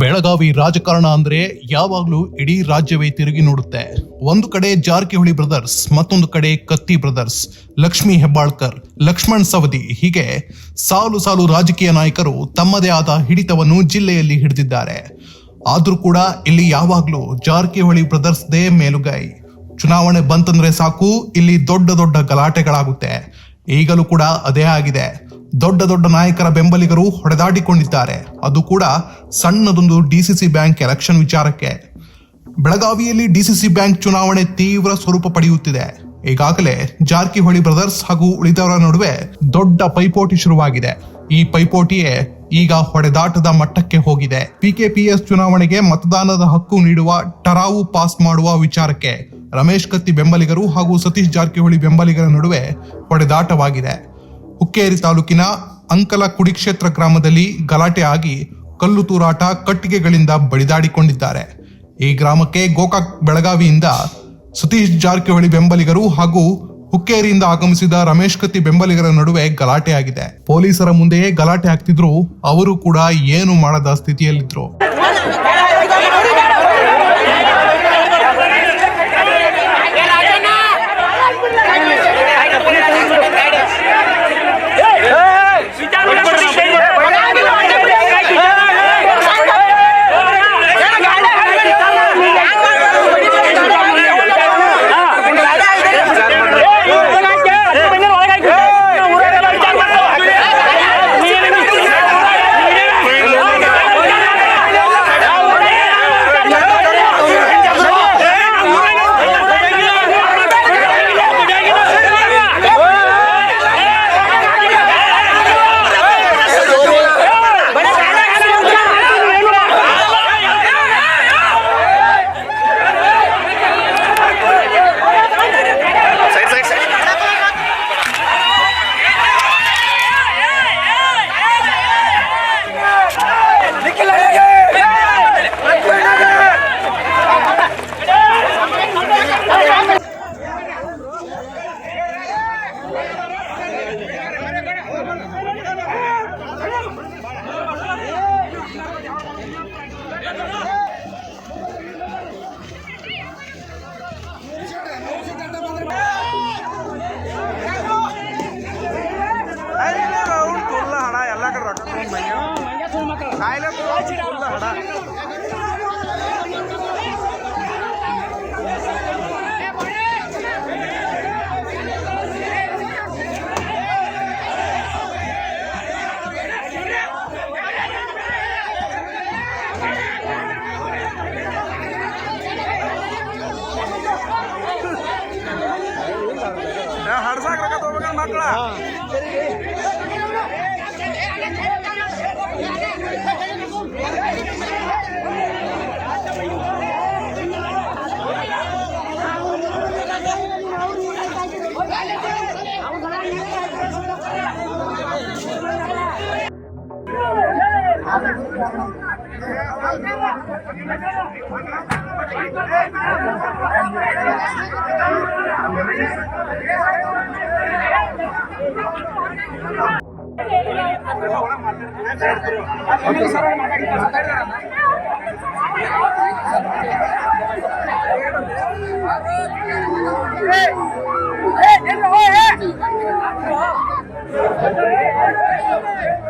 ಬೆಳಗಾವಿ ರಾಜಕಾರಣ ಅಂದ್ರೆ ಯಾವಾಗ್ಲೂ ಇಡೀ ರಾಜ್ಯವೇ ತಿರುಗಿ ನೋಡುತ್ತೆ. ಒಂದು ಕಡೆ ಜಾರಕಿಹೊಳಿ ಬ್ರದರ್ಸ್, ಮತ್ತೊಂದು ಕಡೆ ಕತ್ತಿ ಬ್ರದರ್ಸ್, ಲಕ್ಷ್ಮಿ ಹೆಬ್ಬಾಳ್ಕರ್, ಲಕ್ಷ್ಮಣ್ ಸವದಿ. ಹೀಗೆ ಸಾಲು ಸಾಲು ರಾಜಕೀಯ ನಾಯಕರು ತಮ್ಮದೇ ಆದ ಹಿಡಿತವನ್ನು ಜಿಲ್ಲೆಯಲ್ಲಿ ಹಿಡಿದಿದ್ದಾರೆ. ಆದ್ರೂ ಕೂಡ ಇಲ್ಲಿ ಯಾವಾಗ್ಲೂ ಜಾರಕಿಹೊಳಿ ಬ್ರದರ್ಸ್ದೇ ಮೇಲುಗೈ. ಚುನಾವಣೆ ಬಂತಂದ್ರೆ ಸಾಕು, ಇಲ್ಲಿ ದೊಡ್ಡ ದೊಡ್ಡ ಗಲಾಟೆಗಳಾಗುತ್ತೆ. ಈಗಲೂ ಕೂಡ ಅದೇ ಆಗಿದೆ. ದೊಡ್ಡ ದೊಡ್ಡ ನಾಯಕರ ಬೆಂಬಲಿಗರು ಹೊಡೆದಾಡಿಕೊಂಡಿದ್ದಾರೆ. ಅದು ಕೂಡ ಸಣ್ಣದೊಂದು ಡಿಸಿಸಿ ಬ್ಯಾಂಕ್ ಎಲೆಕ್ಷನ್ ವಿಚಾರಕ್ಕೆ. ಬೆಳಗಾವಿಯಲ್ಲಿ ಡಿಸಿಸಿ ಬ್ಯಾಂಕ್ ಚುನಾವಣೆ ತೀವ್ರ ಸ್ವರೂಪ ಪಡೆಯುತ್ತಿದೆ. ಈಗಾಗಲೇ ಜಾರಕಿಹೊಳಿ ಬ್ರದರ್ಸ್ ಹಾಗೂ ಉಳಿದವರ ನಡುವೆ ದೊಡ್ಡ ಪೈಪೋಟಿ ಶುರುವಾಗಿದೆ. ಈ ಪೈಪೋಟಿಯೇ ಈಗ ಹೊಡೆದಾಟದ ಮಟ್ಟಕ್ಕೆ ಹೋಗಿದೆ. ಪಿಕೆಪಿಎಸ್ ಚುನಾವಣೆಗೆ ಮತದಾನದ ಹಕ್ಕು ನೀಡುವ ಟರಾವು ಪಾಸ್ ಮಾಡುವ ವಿಚಾರಕ್ಕೆ ರಮೇಶ್ ಕತ್ತಿ ಬೆಂಬಲಿಗರು ಹಾಗೂ ಸತೀಶ್ ಜಾರಕಿಹೊಳಿ ಬೆಂಬಲಿಗರ ನಡುವೆ ಹೊಡೆದಾಟವಾಗಿದೆ. ಹುಕ್ಕೇರಿ ತಾಲೂಕಿನ ಅಂಕಲ ಕುಡಿಕ್ಷೇತ್ರ ಗ್ರಾಮದಲ್ಲಿ ಗಲಾಟೆ ಆಗಿ ಕಲ್ಲು ತೂರಾಟ ಕಟ್ಟಿಗೆಗಳಿಂದ ಬಡಿದಾಡಿಕೊಂಡಿದ್ದಾರೆ. ಈ ಗ್ರಾಮಕ್ಕೆ ಗೋಕಾಕ್ ಬೆಳಗಾವಿಯಿಂದ ಸತೀಶ್ ಜಾರಕಿಹೊಳಿ ಬೆಂಬಲಿಗರು ಹಾಗೂ ಹುಕ್ಕೇರಿಯಿಂದ ಆಗಮಿಸಿದ ರಮೇಶ್ ಕತ್ತಿ ಬೆಂಬಲಿಗರ ನಡುವೆ ಗಲಾಟೆಯಾಗಿದೆ ಪೊಲೀಸರ ಮುಂದೆಯೇ ಗಲಾಟೆ ಆಗ್ತಿದ್ರು. ಅವರು ಕೂಡ ಏನು ಮಾಡದ ಸ್ಥಿತಿಯಲ್ಲಿದ್ರು. ರೊಕ್ಕ Hey, hey, hey, hey!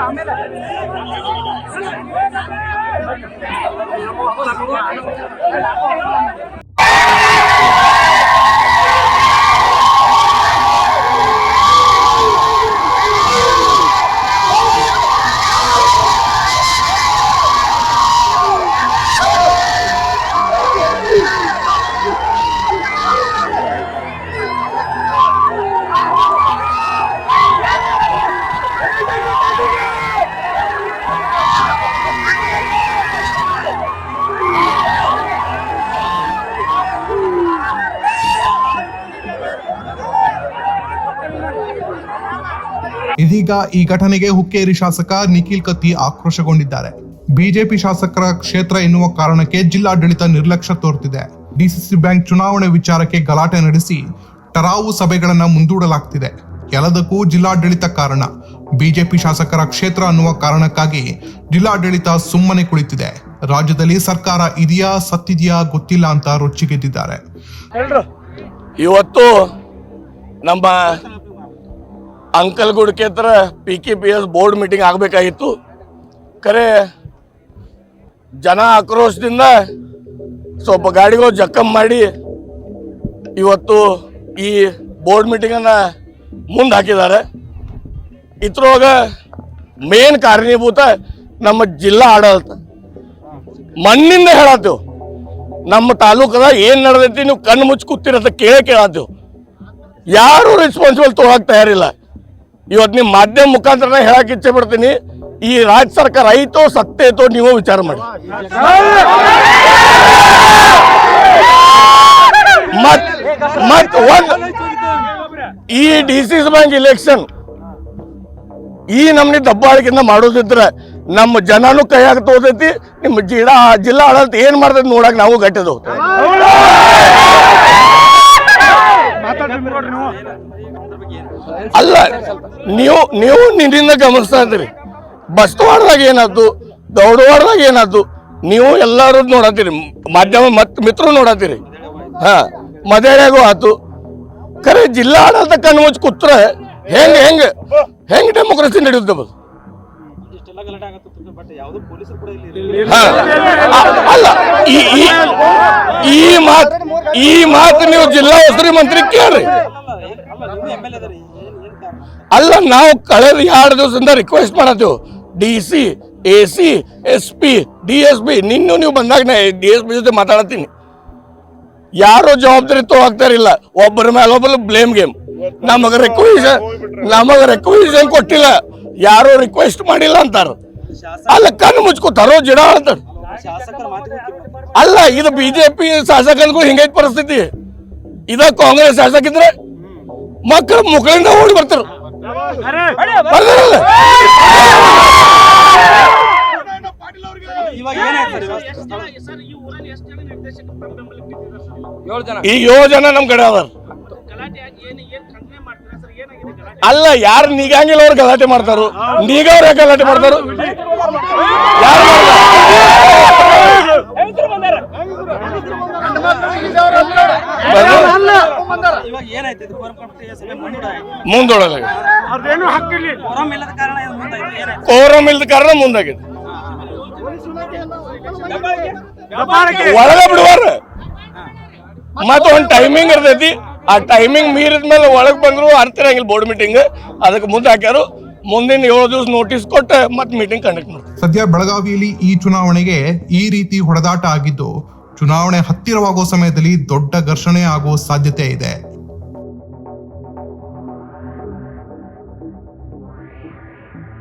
ಆಮೇಲೆ ಇದೀಗ ಈ ಘಟನೆಗೆ ಹುಕ್ಕೇರಿ ಶಾಸಕ ನಿಖಿಲ್ ಕತ್ತಿ ಆಕ್ರೋಶಗೊಂಡಿದ್ದಾರೆ. ಬಿಜೆಪಿ ಶಾಸಕರ ಕ್ಷೇತ್ರ ಎನ್ನುವ ಕಾರಣಕ್ಕೆ ಜಿಲ್ಲಾಡಳಿತ ನಿರ್ಲಕ್ಷ್ಯ ತೋರುತ್ತಿದೆ ಡಿಸಿಸಿ ಬ್ಯಾಂಕ್ ಚುನಾವಣೆ ವಿಚಾರಕ್ಕೆ ಗಲಾಟೆ ನಡೆಸಿ ಟರಾವು ಸಭೆಗಳನ್ನ ಮುಂದೂಡಲಾಗ್ತಿದೆ. ಎಲ್ಲದಕ್ಕೂ ಜಿಲ್ಲಾಡಳಿತ ಕಾರಣ. ಬಿಜೆಪಿ ಶಾಸಕರ ಕ್ಷೇತ್ರ ಅನ್ನುವ ಕಾರಣಕ್ಕಾಗಿ ಜಿಲ್ಲಾಡಳಿತ ಸುಮ್ಮನೆ ಕುಳಿತಿದೆ. ರಾಜ್ಯದಲ್ಲಿ ಸರ್ಕಾರ ಇದೆಯಾ ಸತ್ತಿದೆಯಾ ಗೊತ್ತಿಲ್ಲ ಅಂತ ರೊಚ್ಚಿಗೆದ್ದಿದ್ದಾರೆ. ಇವತ್ತು ನಮ್ಮ ಅಂಕಲ್ ಗುಡ್ಕೆ ಹತ್ರ P K P S board meeting ಆಗಬೇಕಾಗಿತ್ತು. ಖರೆ ಜನ ಆಕ್ರೋಶದಿಂದ ಸ್ವಲ್ಪ ಗಾಡಿಗಳು ಜಕ್ಕಂ ಮಾಡಿ ಇವತ್ತು ಈ ಬೋರ್ಡ್ ಮೀಟಿಂಗನ್ನು ಮುಂದೆ ಹಾಕಿದ್ದಾರೆ. ಇದ್ರೊಳಗ ಮೇನ್ ಕಾರಣೀಭೂತ ನಮ್ಮ ಜಿಲ್ಲಾ ಆಡಳಿತ. ಮಣ್ಣಿಂದ ಹೇಳತ್ತೇವೆ. ನಮ್ಮ ತಾಲೂಕದಾಗ ಏನು ನಡೆದೈತಿ ನೀವು ಕಣ್ಣು ಮುಚ್ಚಿ ಕೂತಿರತ್ತ ಕೇಳೇ ಕೇಳತ್ತೇವು. ಯಾರು ರೆಸ್ಪಾನ್ಸಿಬಲ್ ತೊಗೊಳಕ್ ತಯಾರಿಲ್ಲ. ಇವತ್ತು ನಿಮ್ಮ ಮಾಧ್ಯಮ ಮುಖಾಂತರ ಹೇಳಕ್ಕೆ ಇಚ್ಛೆ ಪಡ್ತೀನಿ. ಈ ರಾಜ್ಯ ಸರ್ಕಾರ ಐತೋ ಸತ್ತೈತೋ ನೀವು ವಿಚಾರ ಮಾಡಿ. ಮತ್ ಮತ್ ಒಂದ್ ಈ ಡಿ ಸಿ ಬ್ಯಾಂಕ್ ಇಲೆಕ್ಷನ್ ಈ ನಮ್ನಿ ದಬ್ಬಾಳಿಕೆಯಿಂದ ಮಾಡೋದಿದ್ರೆ ನಮ್ಮ ಜನನು ಕೈಯಾಗ ತೋತೈತಿ ನಿಮ್ಮ ಜಿಲ್ಲಾ ಜಿಲ್ಲಾ ಆಡಳಿತ ಏನ್ ಮಾಡ್ತೈತಿ ನೋಡಕ್ ನಾವು ಗಟ್ಟದು ಅಲ್ಲ ನೀವು ನೀವು ನಿನ್ನಿಂದ ಗಮನಿಸ್ತಾ ಇದ್ದೀರಿ. ಏನಾದ್ದು? ಏನಾಯ್ತು ಹೊಡೆದಾಗ ಏನಾದ್ದು? ನೀವು ಎಲ್ಲರೂ ನೋಡತ್ತೀರಿ. ಮಾಧ್ಯಮ ಮತ್ ಮಿತ್ರರು ನೋಡತ್ತೀರಿ. ಹಾ ಮದೇರಿಯಾಗೂ ಆತು. ಖರೆ ಜಿಲ್ಲಾ ಆಡಳಿತ ಕಣ್ಣು ಮುಚ್ಚಿ ಕೂತ್ರೆ ಹೆಂಗ್ ಹೆಂಗ್ ಹೆಂಗ್ ಡೆಮೋಕ್ರಸಿ ನಡೆಯುತ್ತೆ ಹಾ. ಅಲ್ಲ ಈ ಮಾತ್, ಈ ಮಾತು ನೀವು ಜಿಲ್ಲಾ ಉಸ್ತುವಾರಿ ಮಂತ್ರಿ ಕೇಳ್ರಿ. ಅಲ್ಲ, ನೀವು ಕಳೆದ ಎರಡು ದಿವಸದಿಂದ request ಮಾಡತ್ತೇವೆ D C A C S P D S P ನಿನ್ನೂ ನೀವು ಬಂದಾಗ ನಾ ಡಿ ಎಸ್ ಪಿ ಜೊತೆ ಮಾತಾಡತ್ತೀನಿ ಯಾರು ಜವಾಬ್ದಾರಿ ತಗೋಗ್ತಾರಿಲ್ಲ ಒಬ್ಬರ ಮೇಲೆ ಒಬ್ಬರು ಬ್ಲೇಮ್ ಗೇಮ್ ನಮಗೆ ರಿಕ್ವೆಷನ್ ನಮಗೆ ರಿಕ್ವೆಷನ್ ಕೊಟ್ಟಿಲ್ಲ. ಯಾರು ರಿಕ್ವೆಸ್ಟ್ ಮಾಡಿಲ್ಲ ಅಂತಾರ. ಅಲ್ಲ, ಕಣ್ಣು ಮುಚ್ಕೋತಾರೋ ಜಿಡ ಅಂತ. ಅಲ್ಲ, ಇದು ಬಿಜೆಪಿ ಶಾಸಕನಿಗೂ ಹಿಂಗೈತ್ ಪರಿಸ್ಥಿತಿ. ಇದ ಕಾಂಗ್ರೆಸ್ ಶಾಸಕ ಇದ್ರೆ ಮಕ್ಕಳು ಮುಖಳಿಂದ ಓಡಿ ಬರ್ತಾರ. ಈ ಏಳು ಜನ ನಮ್ ಕಡೆ ಅದಾರ. ಅಲ್ಲ ಯಾರು ನೀಗಂಗಿಲ್ಲ ಅವ್ರು ಗಲಾಟೆ ಮಾಡ್ತಾರು. ನೀಗವ್ರ ಗಲಾಟೆ ಮಾಡ್ತಾರು? ಯಾರು ಮುಂದೊಳಗ. ಕೋರಂ ಇಲ್ಲದ ಕಾರಣ ಮುಂದಾಗಿದೆ. ಒಳಗ ಬಿಡುವಾರ. ಮತ್ತ ಒಂದ್ ಟೈಮಿಂಗ್ ಇರ್ತೈತಿ. ಆ ಟೈಮಿಂಗ್ ಮೀರಿದ ಮೇಲೆ ಒಳಗ್ ಬಂದ್ರು ಅರ್ಥ ಇರಂಗಿಲ್ಲ ಬೋರ್ಡ್ ಮೀಟಿಂಗ್ ಅದಕ್ಕೆ ಮುಂದೆ ಹಾಕ್ಯಾರು. ಮುಂದಿನ ಏಳು ದಿವಸ ನೋಟಿಸ್ ಕೊಟ್ಟು ಮತ್ತೆ ಮೀಟಿಂಗ್ ಕಂಡಕ್ಟ್ ಮಾಡ್ತಾರೆ. ಸದ್ಯ ಬೆಳಗಾವಿಯಲ್ಲಿ ಈ ಚುನಾವಣೆಗೆ ಈ ರೀತಿ ಹೊಡೆದಾಟ ಆಗಿದ್ದು ಚುನಾವಣೆ ಹತ್ತಿರವಾಗುವ ಸಮಯದಲ್ಲಿ ದೊಡ್ಡ ಘರ್ಷಣೆ ಆಗುವ ಸಾಧ್ಯತೆ ಇದೆ.